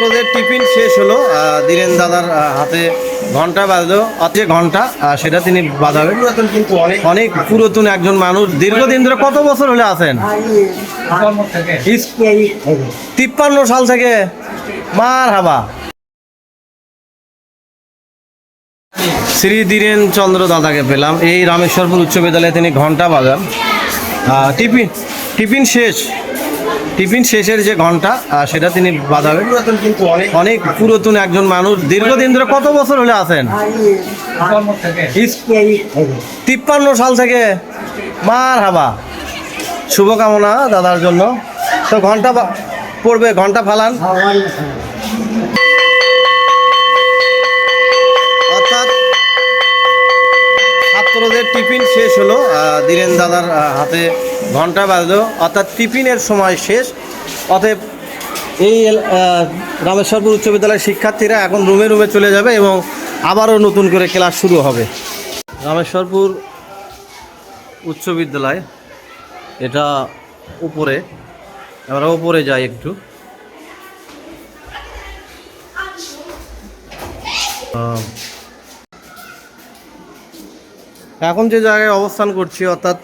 ছাত্রদের টিফিন শেষ হলো ধীরেন দাদার হাতে ঘণ্টা বাজলো অথে ঘণ্টা সেটা তিনি বাজাবেন। কিন্তু অনেক অনেক পুরাতন একজন মানুষ দীর্ঘদিন ধরে কত বছর হলে আছেন? তিপ্পান্ন সাল থেকে। মার হাবা শ্রী ধীরেন চন্দ্র দাদাকে পেলাম। এই রামেশ্বরপুর উচ্চ বিদ্যালয়ে তিনি ঘণ্টা বাজান। টিফিন টিফিন শেষ। টিফিন শেষের যে ঘণ্টা সেটা তিনি বাঁধাবেন অনেক অনেক পুরাতন একজন মানুষ দীর্ঘদিন ধরে কত বছর হলে আছেন? তিপ্পান্ন সাল থেকে। মার হাবা শুভকামনা দাদার জন্য। তো ঘণ্টা পড়বে ঘণ্টা ফালান অর্থাৎ ছাত্রদের টিফিন শেষ হলো ধীরেন দাদার হাতে ঘণ্টা বাজলো। অর্থাৎ টিফিনের সময় শেষ। অতএব এই রামেশ্বরপুর উচ্চ বিদ্যালয়ের শিক্ষার্থীরা এখন রুমে রুমে চলে যাবে এবং আবারও নতুন করে ক্লাস শুরু হবে। রামেশ্বরপুর উচ্চ বিদ্যালয়, এটা উপরে, আমরা উপরে যাই একটু। এখন যে জায়গায় অবস্থান করছি অর্থাৎ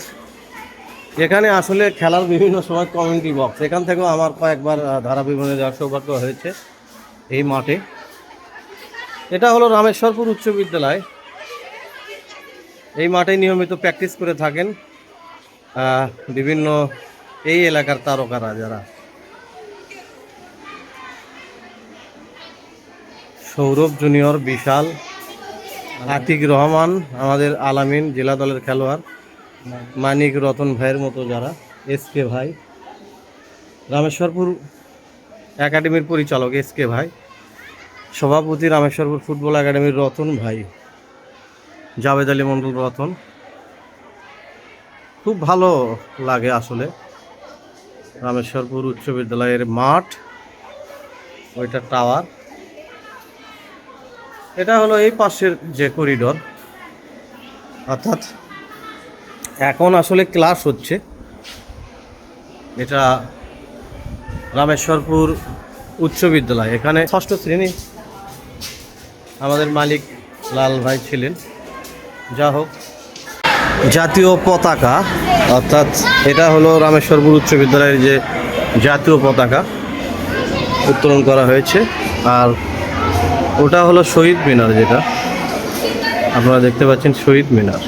এখানে আসলে খেলার বিভিন্ন সময় কমেন্ট্রি বক্স এখান থেকেও আমার কয়েকবার আহ, ধারা বিবরণে যাওয়ার সৌভাগ্য হয়েছে এই মাঠে। এটা হলো রামেশ্বরপুর উচ্চ বিদ্যালয়। এই মাঠে নিয়মিত প্র্যাকটিস করে থাকেন বিভিন্ন এই এলাকার তারকারা যারা। সৌরভ জুনিয়র বিশাল। আতিক রহমান, আমাদের আলামিন, জেলা দলের খেলোয়াড়। মানিক রতন ভাইয়ের মতো যারা, এস কে ভাই। রামেশ্বরপুর একাডেমির পরিচালক এস কে ভাই। সভাপতি রামেশ্বরপুর ফুটবল একাডেমির রতন ভাই। জাভেদ আলী মণ্ডল রতন। খুব ভালো লাগে আসলে। রামেশ্বরপুর উচ্চ বিদ্যালয়ের মাঠ, ওইটা টাওয়ার। এটা হলো এই পাশের যে করিডর অর্থাৎ এখন আসলে ক্লাস হচ্ছে। এটা রামেশ্বরপুর উচ্চ বিদ্যালয়। এখানে ষষ্ঠ শ্রেণি আমাদের মালিক লাল ভাই ছিলেন। যা হোক। জাতীয় পতাকা, অর্থাৎ এটা হলো রামেশ্বরপুর উচ্চ বিদ্যালয়ের যে জাতীয় পতাকা উত্তোলন করা হয়েছে। আর ওটা হলো শহীদ মিনার যেটা। আপনারা দেখতে পাচ্ছেন শহীদ মিনার।